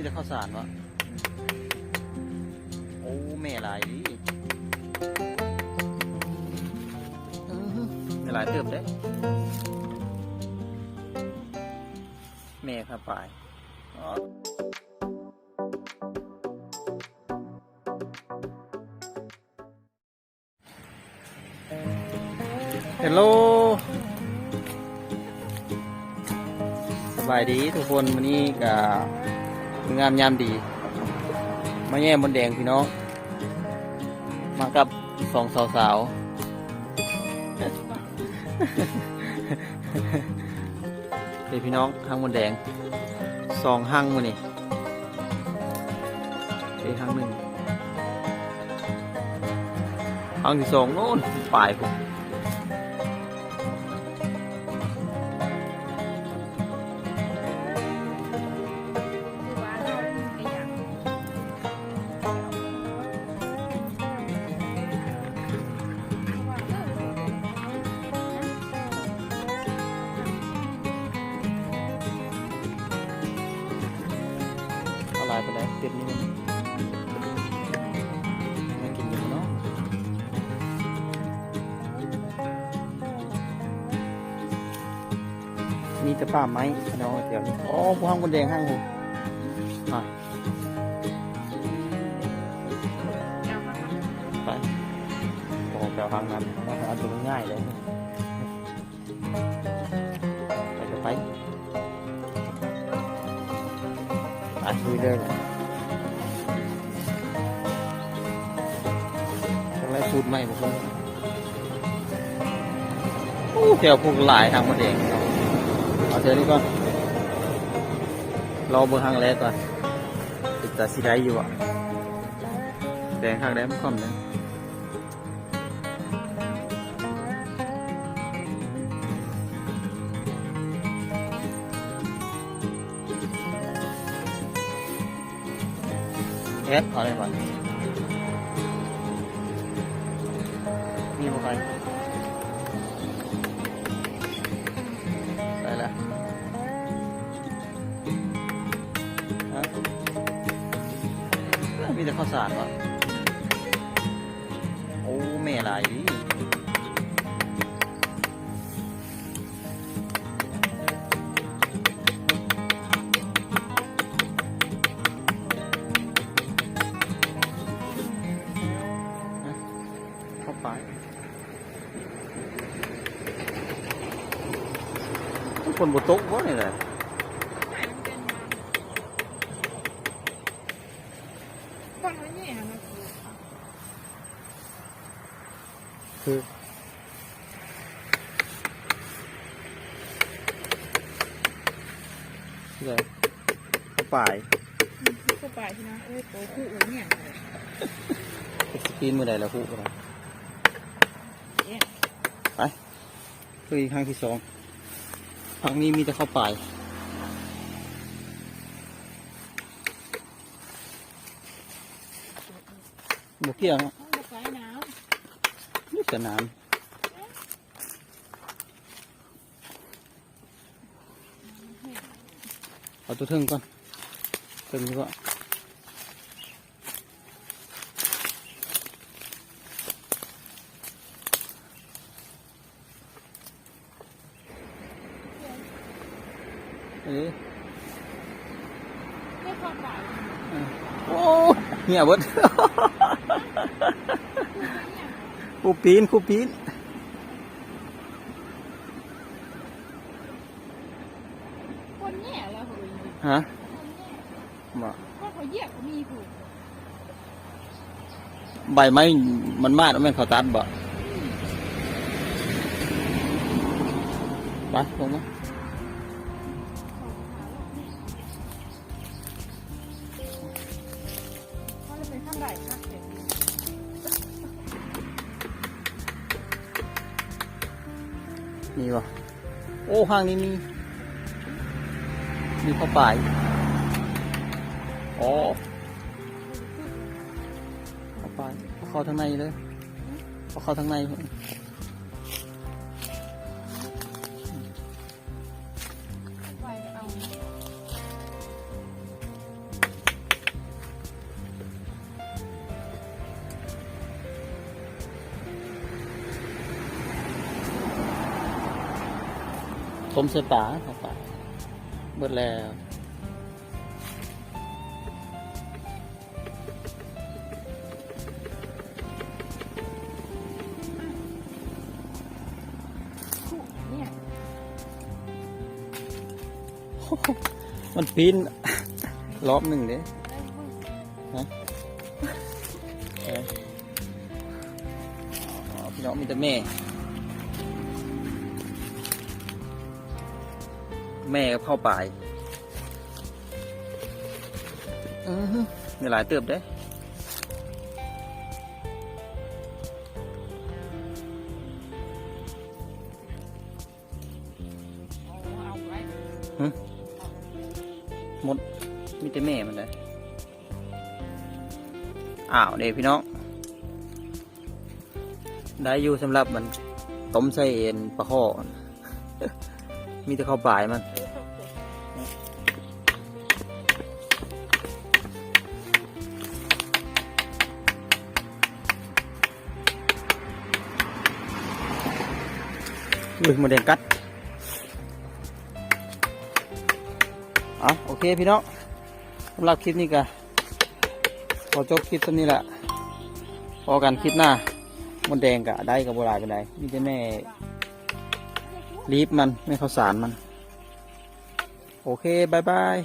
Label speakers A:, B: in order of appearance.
A: มีแต่ข้าวสารวะโอ้แม่หลายดิแม่หลายเติบได้แม่ครับปลายอ๋อเฮลโลสบายดีทุกคนวันนี้ก็ งามยามดี มาแย่บนแดงพี่น้อง มากับสองสาวสาวๆเดี๋ยวพี่น้องห้างบนแดงสองห้างมานี่เอ้ยห้างหนึ่งห้างที่สองโน่นปลายผม ลายไปแล้วเต็มนี่มันไม่กินอยู่เนาะมีแต่ป่าไม้พี่น้องเดี๋ยวนี้อ๋อพวกห้างบนแดงห้างหูอะไปโอ้แปลห้างนั้นอันตัวง่ายเลยไปก็ไปอะคุยเลยนะทำไรสูตร ใหม่ผมเลยโอ้เดี๋ยวพวกหลายทางบนแดงเนาะเอาเธอนี่ก่อนรอเบอร์ห้างแรกก่อนติดตาสีได้อยู่อะแดงข้างแดงมันคอมนะเอสเออะไรก่อ นมีบุคคลไปแล้วฮะมีแต่ข้าวสารวะโอ้แม่หลายดิ คนบนโต๊ะวะนี่แหละ
B: คนไว้เนี่ยมัน
A: คือเลยเข้าไป
B: เข้าไปใช่ไหมเอ้ยโตคู่อูเนี่ย
A: สกรีนมือใดแล้วคู่กันไปคืออีกครั้งที่สอง ทางนี้มีแต่เข้าไปบกเกี่ยวเนาะ
B: ห้องกาแฟน้
A: นี่สนามเอาตัวเทิงก่อนเทิงดีกว่า เอ้ยำ
B: ไม่เข้าไป
A: โอ้เหี่ยเบดครูปีนครูปีน
B: คนเนี่ยแล้วเฮ้ย
A: ฮะ
B: คนเนี่ย
A: มา
B: ถ้าเขาเหยียบก็มีผูก
A: ใบไม้มันมาดแล้วแม่นเขาตัดบ่ไปลงมา
B: เขา เลยเป็นข้างไหนข้างเด็ก
A: มีวะโอ้ห้างนี้มี มีเข้าป่ายอ๋อเข้าป่ายเข้าทางในเลยเอาเข้าทางใน ต้มเสื้อป่าเข้าไปเบิดแล้ว
B: คู่เนี่ย
A: มันปีนรอบหนึ่งเด้
B: ได้เบิ่ง
A: อ๋อพี่น้องมีแต่แม่ แม่ก็เข้าป่ายอือฮึมีหลายเติบเด้
B: เอาเอาไว้
A: หมดมีแต่แม่มันเลยอ้าวเด็พี่น้อง ได้อยู่สำหรับมันต้มใส่เอ็นปลาข้อ มีแต่ข้าวป่ายมันอุ้ยหมาแดงกัดอะโอเคพี่น้องสำหรับคลิปนี้ก็ขอจบคลิปตัวนี้แหละพอกันคลิปหน้ามันแดงกะได้กับโบราณกันได้มีแต่แม่ รีบมันไม่ข้าวสารมัน โอเคบายบาย